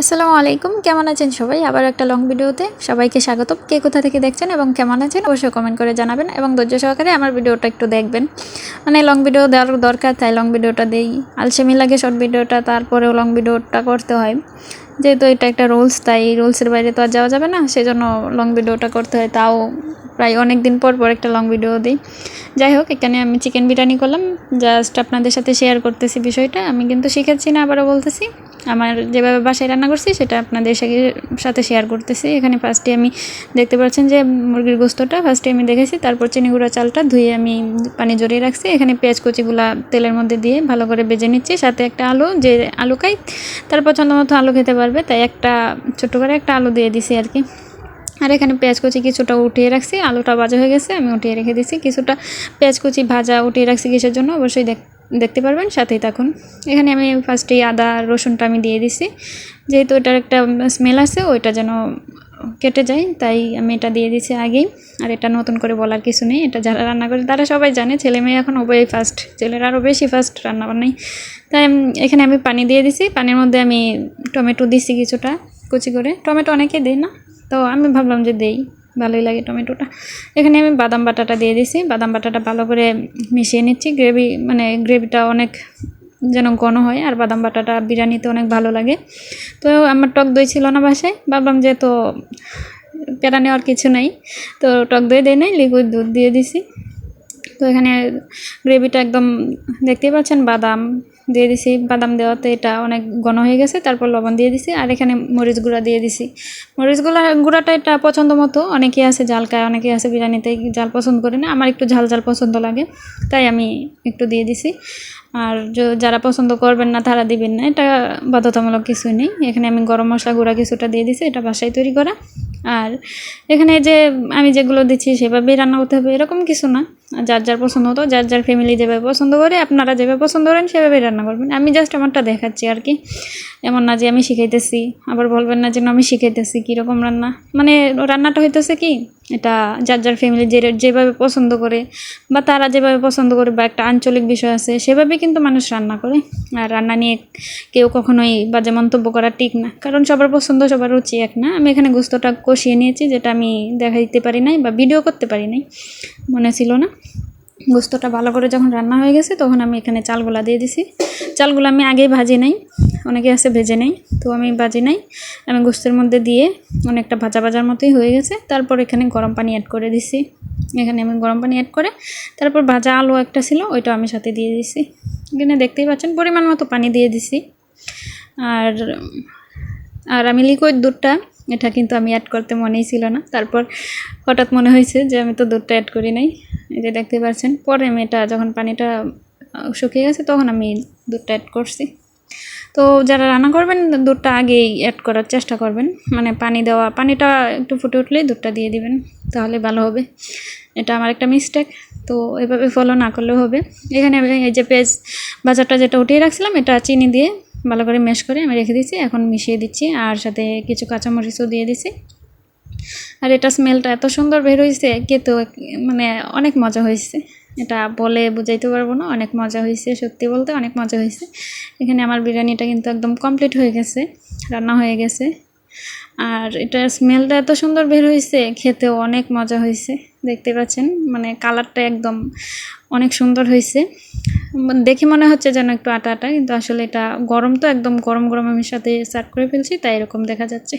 আসসালামু আলাইকুম। কেমন আছেন সবাই? আবার একটা লং ভিডিওতে সবাইকে স্বাগত কে কোথা থেকে দেখছেন এবং কেমন আছেন অবশ্যই কমেন্ট করে জানাবেন এবং ধৈর্য সহকারে আমার ভিডিওটা একটু দেখবেন। মানে লং ভিডিও দেওয়ার দরকার, তাই লং ভিডিওটা দেই। আলসেমি লাগে শর্ট ভিডিওটা তারপরেও লং ভিডিওটা করতে হয়। যেহেতু এটা একটা রুলস তাই রুলসের বাইরে তো আর যাওয়া যাবে না, সেজন্য লং ভিডিওটা করতে হয়। তাও প্রায় অনেক দিন পর পর একটা লং ভিডিও দিই। যাই হোক, এখানে আমি চিকেন বিরিয়ানি করলাম। জাস্ট আপনাদের সাথে শেয়ার করতেছি বিষয়টা। আমি কিন্তু শিখেছি না, আবারও বলতেছি। আমার যেভাবে বাসায় রান্না করছি, সেটা আপনাদের সাথে- শেয়ার করতেছি। এখানে ফার্স্টে আমি দেখতে পাচ্ছেন যে মুরগির গোস্তটা ফার্স্টে আমি দেখেছি, তারপর চিনি গুঁড়া চালটা ধুয়ে আমি পানি জড়িয়ে রাখছি। এখানে পেঁয়াজ কুচিগুলা তেলের মধ্যে দিয়ে ভালো করে বেজে নিচ্ছি। সাথে একটা আলু, যে আলু খাই, তার পছন্দ মতো আলু খেতে পারবে, তাই একটা ছোট করে একটা আলু দিয়ে দিছি আর কি। আর এখানে পেঁয়াজ কুচি কিছুটা উঠিয়ে রাখছি, আলুটা ভাজা হয়ে গেছে, আমি উঠিয়ে রেখে দিছি। কিছুটা পেঁয়াজ কুচি ভাজা উঠিয়ে রাখছি কিসের জন্য? অবশ্যই দেখ দেখতে পারবেন, সাথেই থাকুন। এখানে আমি ফার্স্টেই আদা, রসুনটা আমি দিয়ে দিছি। যেহেতু এটার একটা স্মেল আছে, ওইটা যেন কেটে যায়, তাই আমি এটা দিয়ে দিছি আগেই। আর এটা নতুন করে বলার কিছু নেই। এটা যারা রান্না করে, তারা সবাই জানে, ছেলে মেয়ে এখন উভয়ই ফার্স্ট ছেলেরা আরও বেশি ফার্স্ট রান্না বান্নাই তাই এখানে আমি পানি দিয়ে দিছি। পানির মধ্যে আমি টমেটো দিছি কিছুটা, কুচি করে। টমেটো অনেকে দিই না, তো আমি ভাবলাম যে দেই। ভালোই লাগে টমেটোটা। এখানে আমি বাদাম বাটাটা দিয়ে দিছি। বাদাম বাটাটা ভালো করে মিশিয়ে নিচ্ছি। গ্রেভি মানে গ্রেভিটা অনেক যেন ঘন হয়, আর বাদাম বাটাটা বিরিয়ানিতে অনেক ভালো লাগে। তো আমার টক দই ছিল না বাসায়। ভাবলাম যে তো পেরা নেওয়ার কিছু নাই, তো টক দই দিয়ে নাই, লিকুইড দুধ দিয়ে দিছি। তো এখানে গ্রেভিটা একদম দেখতেই পাচ্ছেন, বাদাম দিয়ে দিছি। বাদাম দেওয়াতে এটা অনেক ঘন হয়ে গেছে, তারপর লবণ দিয়ে দিছি। আর এখানে মরিচ গুঁড়া দিয়ে দিছি। মরিচ গুঁড়া গুঁড়াটা এটা পছন্দ মতো। অনেকেই আছে জাল খায়, অনেকেই আছে বিরিয়ানিতে জাল পছন্দ করে না। আমার একটু ঝাল ঝাল পছন্দ লাগে, তাই আমি একটু দিয়ে দিছি। আর যারা পছন্দ করবেন না, তারা দিবেন না। এটা বাধ্যতামূলক কিছুই নেই। এখানে আমি গরম মশলা গুঁড়া কিছুটা দিয়ে দিছি, এটা বাসায় তৈরি করা। আর এখানে যে, আমি যেগুলো দিচ্ছি, সেভাবেই রান্না করতে হবে, এরকম কিছু না। যার যার পছন্দ হতো, যার যার ফ্যামিলি যেভাবে পছন্দ করে, আপনারা যেভাবে পছন্দ করেন, সেভাবেই রান্না করবেন। আমি জাস্ট আমারটা দেখাচ্ছি আর কি। এমন না যে আমি শিখাইতেছি, আবার বলবেন না যে আমি শিখাইতেছি কীরকম রান্না। মানে রান্নাটা হইতেছে কি, এটা যার যার ফ্যামিলি যে, যেভাবে পছন্দ করে, বা তারা যেভাবে পছন্দ করে, বা একটা আঞ্চলিক বিষয় আছে সেভাবে কিন্তু মানুষ রান্না করে। আর রান্না নিয়ে কেউ কখনোই বাজে মন্তব্য করা ঠিক না, কারণ সবার পছন্দ, সবার রুচি এক না। আমি এখানে গুস্তটা কষিয়ে নিয়েছি, যেটা আমি দেখা দিতে পারি নাই বা ভিডিও করতে পারি নাই, মনে ছিল না। গোস্তটা ভালো করে যখন রান্না হয়ে গেছে, তখন আমি এখানে চালগুলা দিয়ে দিছি। চালগুলো আমি আগেই ভাজি নাই, অনেকে আছে ভেজে নেই, তো আমি ভাজি নাই। আমি গোস্তের মধ্যে দিয়ে অনেকটা ভাজা ভাজার মতোই হয়ে গেছে। তারপর এখানে গরম পানি অ্যাড করে দিছি। এখানে আমি গরম পানি অ্যাড করে, তারপর ভাজা আলু একটা ছিল ওইটা আমি সাথে দিয়ে দিছি। এখানে দেখতেই পাচ্ছেন, পরিমাণ মতো পানি দিয়ে দিছি। আর আর আমি লিকুইড দুধটা এটা কিন্তু আমি অ্যাড করতে মনেই ছিল না। তারপর হঠাৎ মনে হয়েছে যে আমি তো দুধটা অ্যাড করি নাই। এই যে দেখতে পাচ্ছেন, পরে আমি এটা যখন পানিটা শুকিয়ে গেছে তখন আমি দুধটা অ্যাড করছি। তো যারা রান্না করবেন, দুধটা আগেই অ্যাড করার চেষ্টা করবেন। মানে পানি দেওয়া, পানিটা একটু ফুটে উঠলেই দুধটা দিয়ে দিবেন, তাহলে ভালো হবে। এটা আমার একটা মিস্টেক তো এভাবে ফলো না করলেও হবে। এখানে আমি এই যে পেঁয়াজ বাজারটা যেটা উঠিয়ে রাখছিলাম, এটা চিনি দিয়ে ভালো করে মেশ করে আমি রেখে দিচ্ছি এখন মিশিয়ে দিচ্ছি, আর সাথে কিছু কাঁচামরিচও দিয়ে দিচ্ছি আর এটা স্মেলটা এত সুন্দর বের হয়েছে খেতে মানে অনেক মজা হয়েছে এটা বলে বুঝাইতে পারব না, অনেক মজা হয়েছে সত্যি বলতে অনেক মজা হয়েছে এখানে আমার বিরিয়ানিটা কিন্তু একদম কমপ্লিট হয়ে গেছে, রান্না হয়ে গেছে। আর এটা স্মেলটা এত সুন্দর বের হয়েছে খেতেও অনেক মজা হয়েছে দেখতে পাচ্ছেন? মানে কালারটা একদম অনেক সুন্দর হয়েছে দেখে মনে হচ্ছে যেন একটু আটা আটা, কিন্তু আসলে এটা গরম তো, একদম গরম গরম আমি সাথে সার্ভ করে ফেলছি, তাই এরকম দেখা যাচ্ছে।